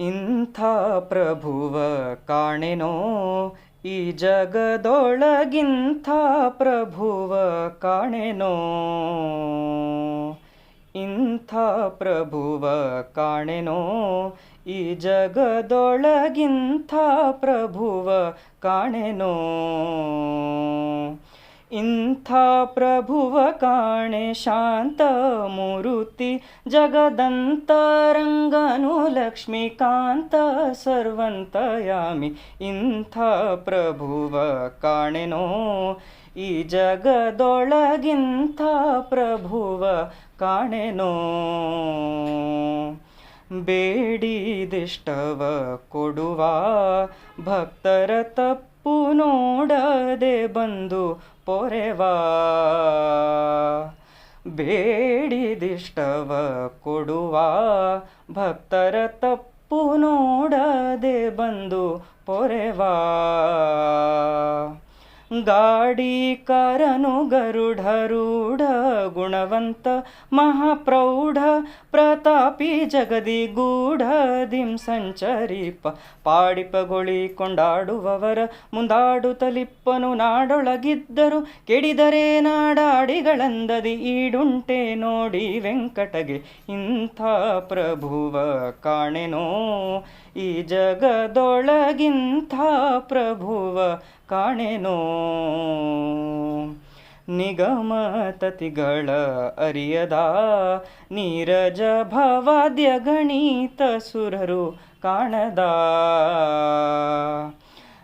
ಇಂಥ ಪ್ರಭುವ ಕಾಣೆನೋ? ಈ ಜಗದೊಳಗಿಂಥ ಪ್ರಭುವ ಕಾಣೆನೋ? ಇಂಥ ಪ್ರಭುವ ಕಾಣೆನೋ? ಈ ಜಗದೊಳಗಿಂಥ ಪ್ರಭುವ ಕಾಣೆನೋ? ಇಂಥ ಪ್ರಭುವ ಕಾಣೆ ಶಾಂತ ಮೂರುತಿ ಜಗದಂತರಂಗನು ಲಕ್ಷ್ಮೀಕಾಂತ ಸರ್ವಂತಯಾಮಿ. ಇಂಥ ಪ್ರಭುವ ಕಾಣೆನೋ ಈ ಜಗದೊಳಗಿಂಥ ಪ್ರಭುವ ಕಾಣೆನೋ. ಬೇಡಿದಿಷ್ಟವ ಕೊಡುವ ಭಕ್ತರ ತಪ್ಪು ನೋಡದೆ ಬಂದು ಪೊರೆವಾ? ಬೇಡಿದಿಷ್ಟವ ಕೊಡುವ? ಭಕ್ತರ ತಪ್ಪು ನೋಡದೆ ಬಂದು ಪೊರೆವಾ? ಗಾಡಿಕರನು ಗರುಢರೂಢ ಗುಣವಂತ ಮಹಾಪ್ರೌಢ, ಪ್ರತಾಪಿ ಜಗದಿ ಗೂಢ ಗೂಢದಿಂ ಸಂಚರಿಪ, ಪಾಡಿಪಗೊಳಿ ಕೊಂಡಾಡುವವರ ಮುಂದಾಡುತ್ತಲಿಪ್ಪನು ನಾಡೊಳಗಿದ್ದರು, ಕೆಡಿದರೆ ನಾಡಾಡಿಗಳಂದದಿ ಈಡುಂಟೆ ನೋಡಿ ವೆಂಕಟಗೆ, ಇಂಥ ಪ್ರಭುವ ಕಾಣೆನೋ? ಈ ಜಗದೊಳಗಿಂಥ ಪ್ರಭುವ ಕಾಣೆನೋ? ನಿಗಮ ತತಿಗಳ ಅರಿಯದ, ನೀರಜ ಭವಾದ್ಯ ಗಣಿತ ಸುರರು ಕಾಣದ.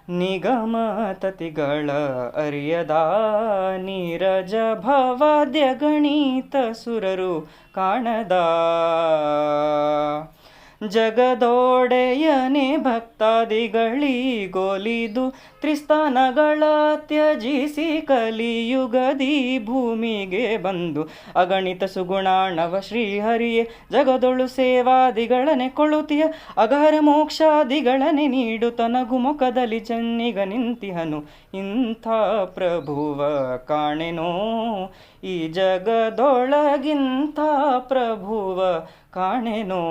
ನಿಗಮ ತತಿಗಳ ಅರಿಯದ, ನೀರಜ ಭವಾದ್ಯ ಗಣಿತ ಸುರರು ಕಾಣದ. ಜಗದೊಡೆಯನೆ ಭಕ್ತಾದಿಗಳಿಗೊಲಿದು ತ್ರಿಸ್ಥಾನಗಳ ತ್ಯಜಿಸಿ ಕಲಿಯುಗದಿ ಭೂಮಿಗೆ ಬಂದು ಅಗಣಿತ ಸುಗುಣಾಣವ ಶ್ರೀಹರಿಯೇ, ಜಗದೊಳು ಸೇವಾದಿಗಳನೆ ಕೊಳುತಿಯ ಅಗಹರ ಮೋಕ್ಷಾದಿಗಳನೆ ನೀಡು ತನಗು ಮುಖದಲ್ಲಿ ಚೆನ್ನಿಗ ನಿಂತಿಹನು. ಇಂಥ ಪ್ರಭುವ ಕಾಣೆನೋ? ಈ ಜಗದೊಳಗಿಂಥ ಪ್ರಭುವ ಕಾಣೆನೋ?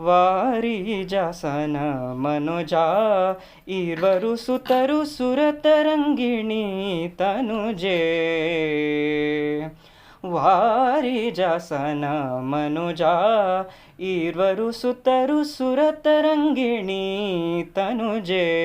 ವಾರಿ ಜಾಸನ ಮನುಜ ಇರುವರು ಸುತರು ಸುರತರಂಗಿಣಿ ತನುಜೆ. ವಾರಿ ಜಾಸನ ಮನುಜ ಇರುವರು ಸುತರು ಸುರತರಂಗಿಣಿ ತನುಜೆ.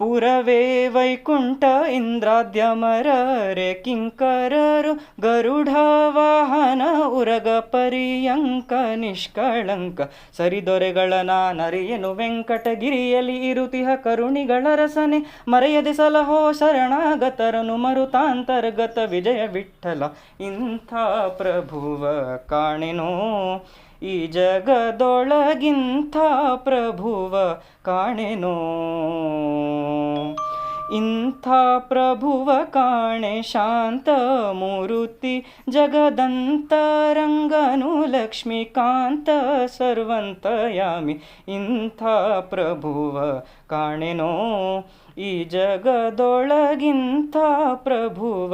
ಪುರವೇ ವೈಕುಂಠ ಇಂದ್ರಾದ್ಯಮರರೆ ಕಿಂಕರರು ಗರುಡ ವಾಹನ ಉರಗ ಪರಿಯಂಕ ನಿಷ್ಕಳಂಕ ಸರಿದೊರೆಗಳ ನಾನರಿಯನು ವೆಂಕಟಗಿರಿಯಲ್ಲಿ ಇರುತಿಹ ಕರುಣಿಗಳ ರಸನೆ ಮರೆಯದೆ ಸಲಹೋ ಶರಣಾಗತರನು ಮರುತಾಂತರ್ಗತ ವಿಜಯ ವಿಠಲ ಇಂಥ ಪ್ರಭುವ ಕಾಣೆನೋ ಈ ಜಗದೊಳಗಿಂಥ ಪ್ರಭುವ ಕಾಣೆನೋ ಇಂಥ ಪ್ರಭುವ ಕಾಣೆ ಶಾಂತ ಮೂರುತಿ ಜಗದಂತರಂಗನು ಲಕ್ಷ್ಮೀಕಾಂತ ಸರ್ವಂತಯಾಮಿ ಇಂಥ ಪ್ರಭುವ ಕಾಣೆನೋ ಈ ಜಗದೊಳಗಿಂಥ ಪ್ರಭುವ